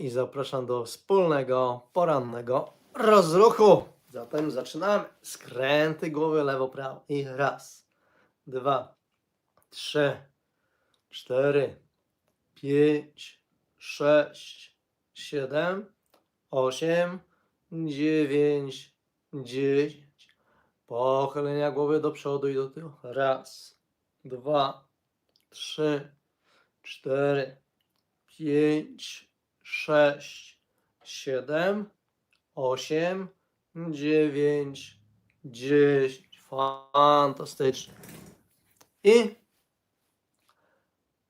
i zapraszam do wspólnego porannego rozruchu. Zatem zaczynamy. Skręty głowy lewo-prawo. I raz, dwa, trzy, cztery, pięć, sześć, siedem, osiem, dziewięć, dziesięć. Pochylenia głowy do przodu i do tyłu. Raz, dwa, trzy, cztery, pięć, sześć, siedem, osiem, dziewięć, dziesięć. Fantastycznie. I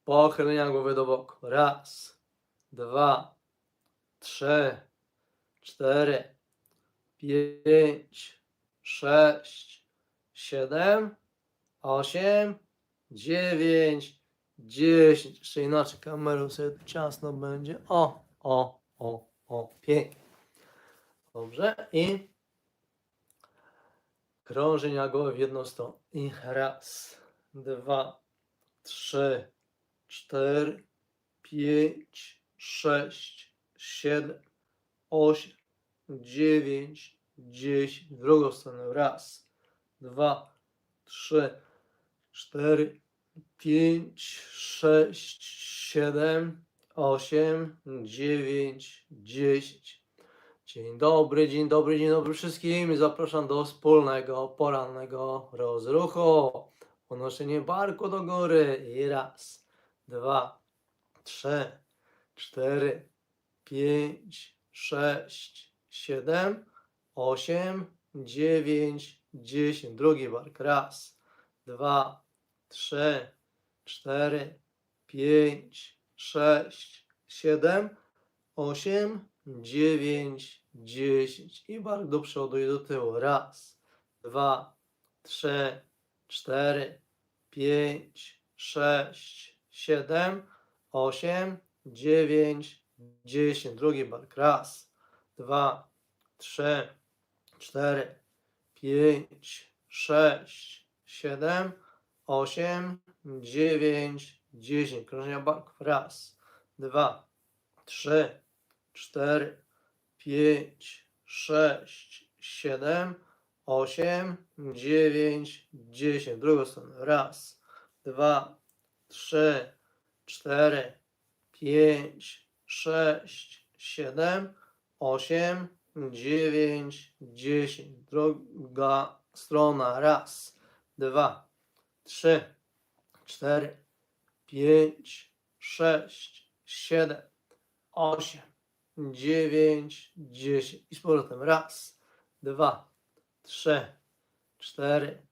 pochylenia głowy do boku. Raz, dwa, trzy, cztery, pięć, sześć, siedem, osiem, dziewięć, dziesięć. Jeszcze inaczej kamerą sobie ciasno będzie. O, o, o, o, pięknie. Dobrze. I krążenia głowy w jedną stronę. I raz, dwa, trzy, cztery, pięć, sześć, siedem, osiem, dziewięć, dziesięć. W drugą stronę. Raz, dwa, trzy, cztery, pięć, sześć, siedem, osiem, dziewięć, dziesięć. Dzień dobry, dzień dobry, dzień dobry wszystkim. Zapraszam do wspólnego porannego rozruchu. Unoszenie barku do góry. I raz, dwa, trzy, cztery, pięć, sześć, siedem, osiem, dziewięć, dziesięć. Drugi bark. Raz, dwa, trzy, cztery, pięć, sześć, siedem, osiem, dziewięć, dziesięć. I bark do przodu i do tyłu. Raz, dwa, trzy, cztery, pięć, sześć, siedem, osiem, dziewięć, dziesięć. Drugi bark. Raz, dwa, trzy, cztery, pięć, sześć, siedem, osiem, dziewięć, dziesięć. Krążenia barków. Raz, dwa, trzy, cztery, pięć, sześć, siedem, osiem, dziewięć, dziesięć. Drugą stronę. Raz, dwa, trzy, cztery, pięć, sześć, siedem, osiem, dziewięć, dziesięć. Druga strona. Raz, dwa, trzy, cztery, pięć, sześć, siedem, osiem, dziewięć, dziesięć. I z powrotem. Raz, dwa, trzy, cztery,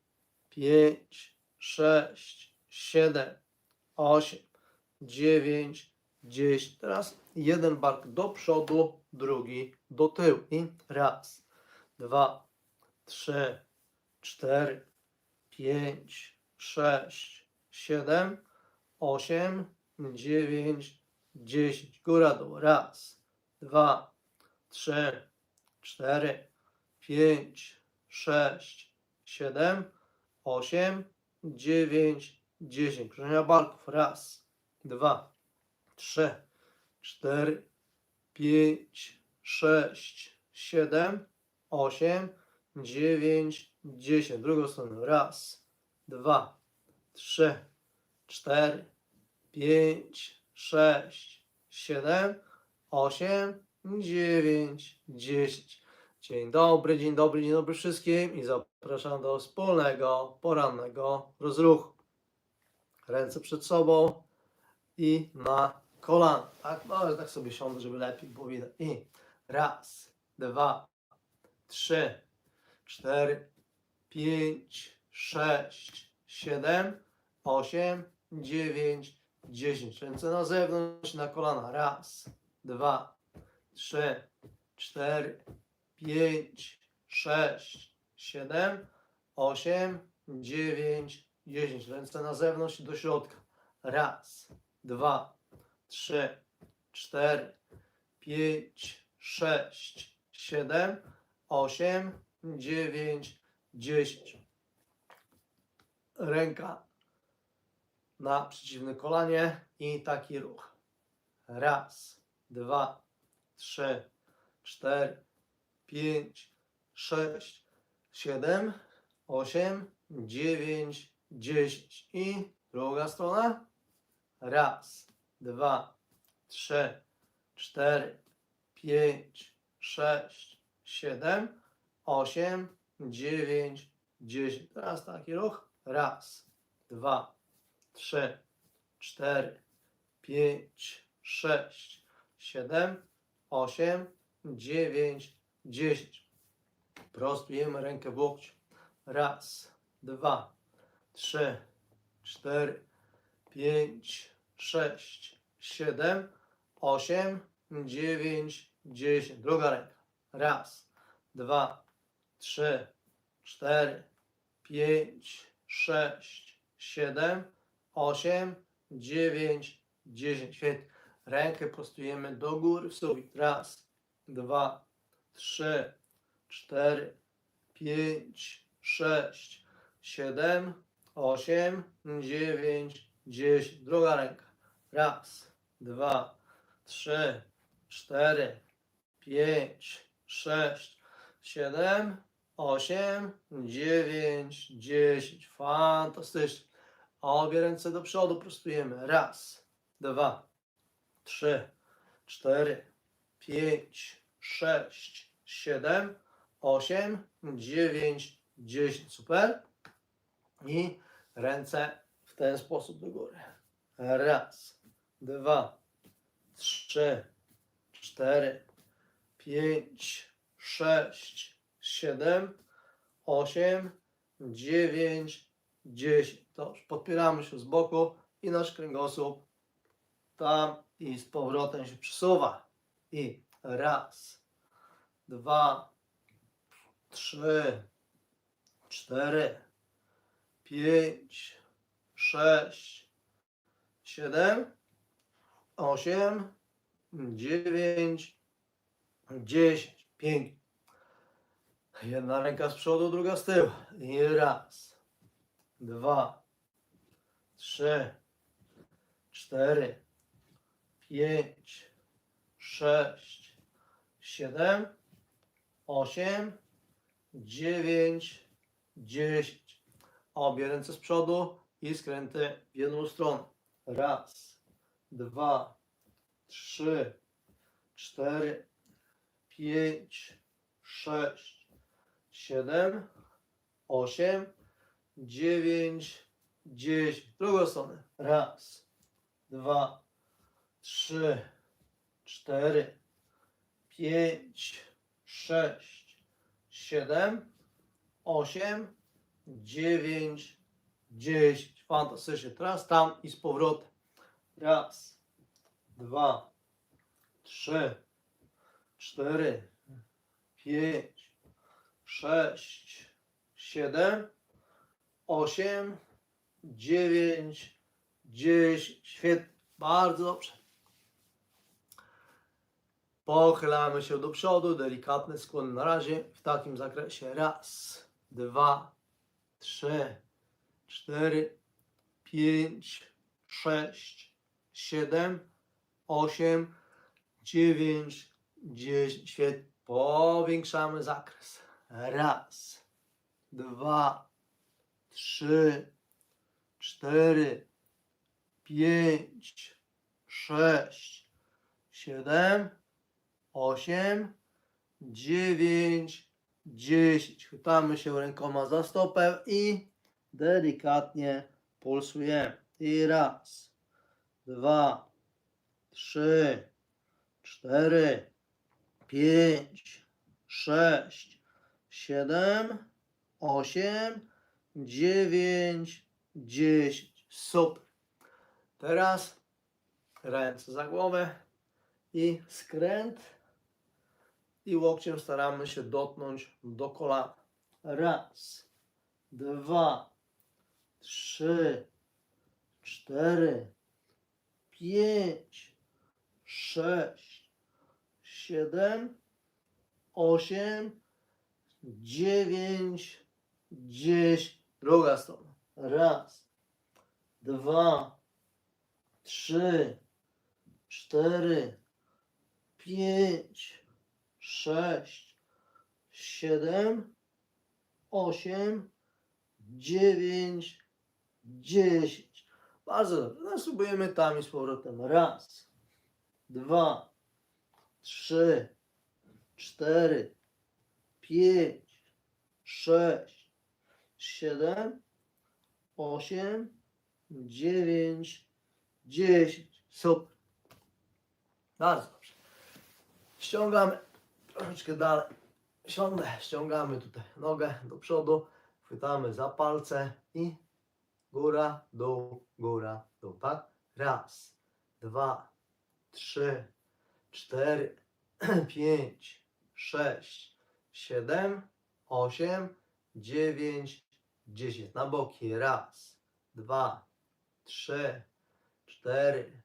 pięć, sześć, siedem, osiem, dziewięć, dziesięć. Teraz jeden bark do przodu, drugi do tyłu. I raz, dwa, trzy, cztery, pięć, sześć, siedem, osiem, dziewięć, dziesięć. Góra dół. Raz, dwa, trzy, cztery, pięć, sześć, siedem, osiem, dziewięć, dziesięć. Krążenia barków. Raz, dwa, trzy, cztery, pięć, sześć, siedem, osiem, dziewięć, dziesięć. Drugą stronę. Raz, dwa, trzy, cztery, pięć, sześć, siedem, osiem, dziewięć, dziesięć. Dzień dobry, dzień dobry, dzień dobry wszystkim i zapraszam do wspólnego porannego rozruchu. Ręce przed sobą i na kolana. Tak, no tak sobie siądę, żeby lepiej było widać. I raz, dwa, trzy, cztery, pięć, sześć, siedem, osiem, dziewięć, dziesięć. Ręce na zewnątrz, na kolana. Raz, dwa, trzy, cztery, pięć, sześć, siedem, osiem, dziewięć, dziesięć. Ręce na zewnątrz do środka. Raz, dwa, trzy, cztery, pięć, sześć, siedem, osiem, dziewięć, dziesięć. Ręka na przeciwne kolanie i taki ruch. Raz, dwa, trzy, cztery, pięć, sześć, siedem, osiem, dziewięć, dziesięć. I druga strona. Raz, dwa, trzy, cztery, pięć, sześć, siedem, osiem, dziewięć, dziesięć. Teraz taki ruch. Raz, dwa, trzy, cztery, pięć, sześć, siedem, osiem, dziewięć, dziesięć. Prostujemy rękę w łokciu. Raz, dwa, trzy, cztery, pięć, sześć, siedem, osiem, dziewięć, dziesięć. Druga ręka. Raz, dwa, trzy, cztery, pięć, sześć, siedem, osiem, dziewięć, dziesięć. Świetnie. Rękę prostujemy do góry w. Raz, dwa, trzy, cztery, pięć, sześć, siedem, osiem, dziewięć, dziesięć. Druga ręka. Raz, dwa, trzy, cztery, pięć, sześć, siedem, osiem, dziewięć, dziesięć. Fantastycznie. Obie ręce do przodu prostujemy. Raz, dwa, trzy, cztery, pięć, sześć, siedem, osiem, dziewięć, dziesięć. Super. I ręce w ten sposób do góry. Raz, dwa, trzy, cztery, pięć, sześć, siedem, osiem, dziewięć, dziesięć. Dobrze, podpieramy się z boku i nasz kręgosłup tam i z powrotem się przesuwa. I raz, dwa, trzy, cztery, pięć, sześć, siedem, osiem, dziewięć, dziesięć. Pięknie. Jedna ręka z przodu, druga z tyłu. I raz, dwa, trzy, cztery, pięć, sześć, siedem, osiem, dziewięć, dziesięć. Obie ręce z przodu i skręty w jedną stronę. Raz, dwa, trzy, cztery, pięć, sześć, siedem, osiem, dziewięć, dziesięć. Drugą stronę. Raz, dwa, trzy, cztery, pięć, sześć, siedem, osiem, dziewięć, dziesięć. Fantastycznie. Teraz tam i z powrotem. Raz, dwa, trzy, cztery, pięć, sześć, siedem, osiem, dziewięć, dziesięć. Świetnie. Bardzo dobrze. Pochylamy się do przodu, delikatny skłon na razie w takim zakresie. Raz, dwa, trzy, cztery, pięć, sześć, siedem, osiem, dziewięć, dziesięć. Świetnie. Powiększamy zakres. Raz, dwa, trzy, cztery, pięć, sześć, siedem, osiem, dziewięć, dziesięć. Chwytamy się rękoma za stopę i delikatnie pulsujemy. I raz, dwa, trzy, cztery, pięć, sześć, siedem, osiem, dziewięć, dziesięć. Super. Teraz ręce za głowę i skręt i łokciem staramy się dotknąć do kolana. Raz, dwa, trzy, cztery, pięć, sześć, siedem, osiem, dziewięć, dziesięć. Druga strona. Raz, dwa, trzy, cztery, pięć, sześć, siedem, osiem, dziewięć, dziesięć. Bardzo dobrze. No, tam i z powrotem. Raz, dwa, trzy, cztery, pięć, sześć, siedem, osiem, dziewięć, dziesięć. Super. Bardzo dobrze. Ściągamy troszeczkę dalej. Ściągnę, ściągamy tutaj nogę do przodu, chwytamy za palce i góra, dół, góra, dół, tak? Raz, dwa, trzy, cztery, pięć, sześć, siedem, osiem, dziewięć, dziesięć. Na boki. Raz, dwa, trzy, cztery,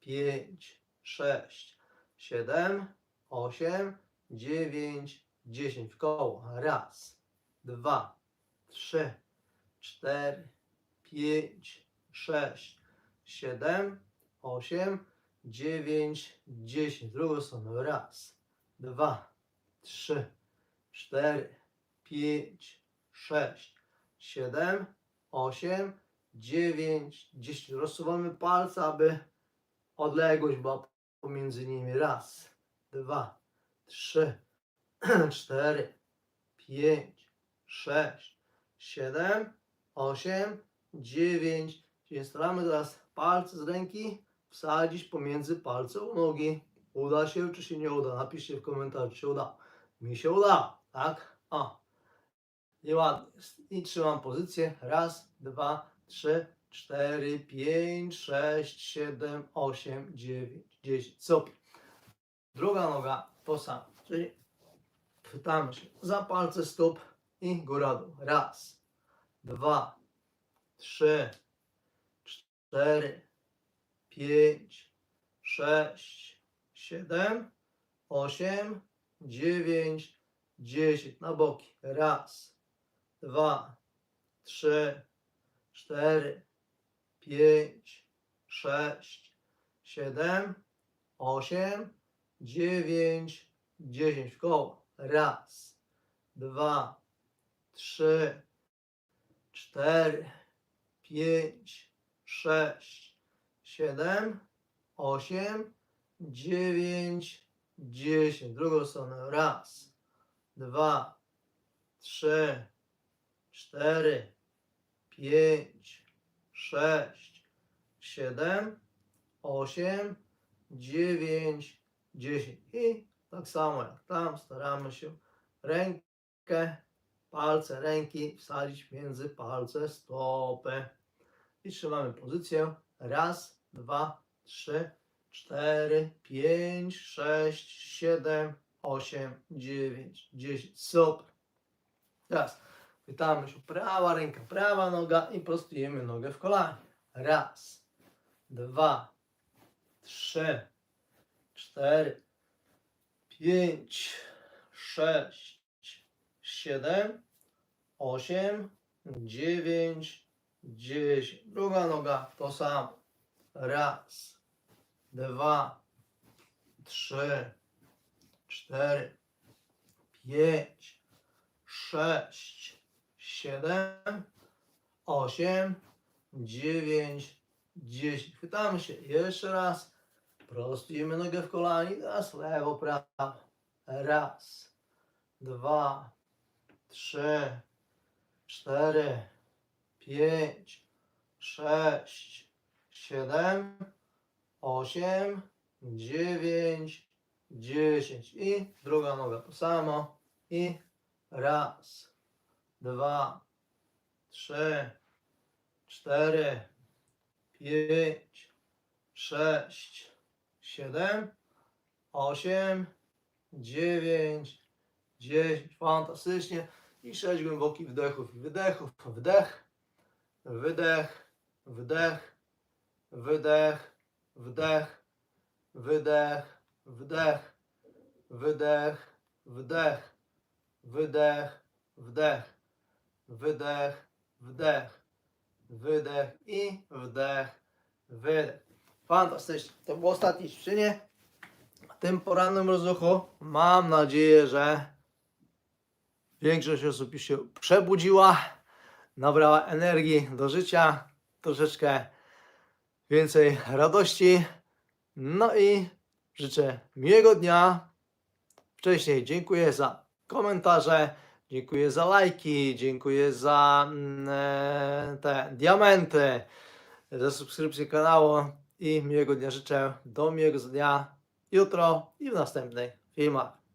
pięć, sześć, siedem, osiem, dziewięć, dziesięć. W koło. Raz, dwa, trzy, cztery, pięć, sześć, siedem, osiem, dziewięć, dziesięć. Drugą stronę. Raz, dwa, trzy, cztery, pięć, sześć, siedem, osiem, dziewięć, dziesięć. Rozsuwamy palce, aby odległość była pomiędzy nimi. Raz, dwa, trzy, cztery, pięć, sześć, siedem, osiem, dziewięć. Czyli staramy teraz palce z ręki wsadzić pomiędzy palce u nogi. Uda się, czy się nie uda? Napiszcie w komentarzu, czy się uda. Mi się uda, tak? O. I ładnie jest. I trzymam pozycję. Raz, dwa, trzy, cztery, pięć, sześć, siedem, osiem, dziewięć, dziesięć. Super. Druga noga to samo. Czyli chwytamy się za palce stóp i góra dół. Raz, dwa, trzy, cztery, pięć, sześć, siedem, osiem, dziewięć, dziesięć. Na boki. Raz, dwa, trzy, cztery, pięć, sześć, siedem, osiem, dziewięć, dziesięć. W koło. Raz, dwa, trzy, cztery, pięć, sześć, siedem, osiem, dziewięć, dziesięć. Drugą stronę. Raz, dwa, trzy, cztery, pięć, sześć, siedem, osiem, dziewięć, dziesięć. I tak samo jak tam staramy się rękę, palce ręki wsadzić między palce stopy. I trzymamy pozycję. Raz, dwa, trzy, cztery, pięć, sześć, siedem, osiem, dziewięć, dziesięć. Super. Teraz chwytamy się prawa ręka, prawa noga i prostujemy nogę w kolanie. Raz, dwa, trzy, cztery, pięć, sześć, siedem, osiem, dziewięć, dziesięć. Druga noga to samo. Raz, dwa, trzy, cztery, pięć, sześć, siedem, osiem, dziewięć, dziesięć. Chwytamy się jeszcze raz. Prostujemy nogę w kolanie. Teraz lewo, prawo. Raz, dwa, trzy, cztery, pięć, sześć, siedem, osiem, dziewięć, dziesięć. I druga noga to samo. I raz, dwa, trzy, cztery, pięć, sześć, siedem, osiem, dziewięć, dziesięć. Fantastycznie. I sześć głębokich wdechów i wydechów. Wdech, wydech, wdech, wydech, wdech, wydech, wdech, wydech, wdech, wydech, wdech, wydech, wdech, wydech i wdech, wydech. Fantastycznie. To było ostatnie ćwiczenie. A tym porannym rozruchu mam nadzieję, że większość osób już się przebudziła, nabrała energii do życia, troszeczkę więcej radości. No i życzę miłego dnia. Wcześniej dziękuję za komentarze, dziękuję za lajki, dziękuję za mm, e, te diamenty, za subskrypcję kanału i miłego dnia życzę. Do miłego dnia jutro i w następnych filmach.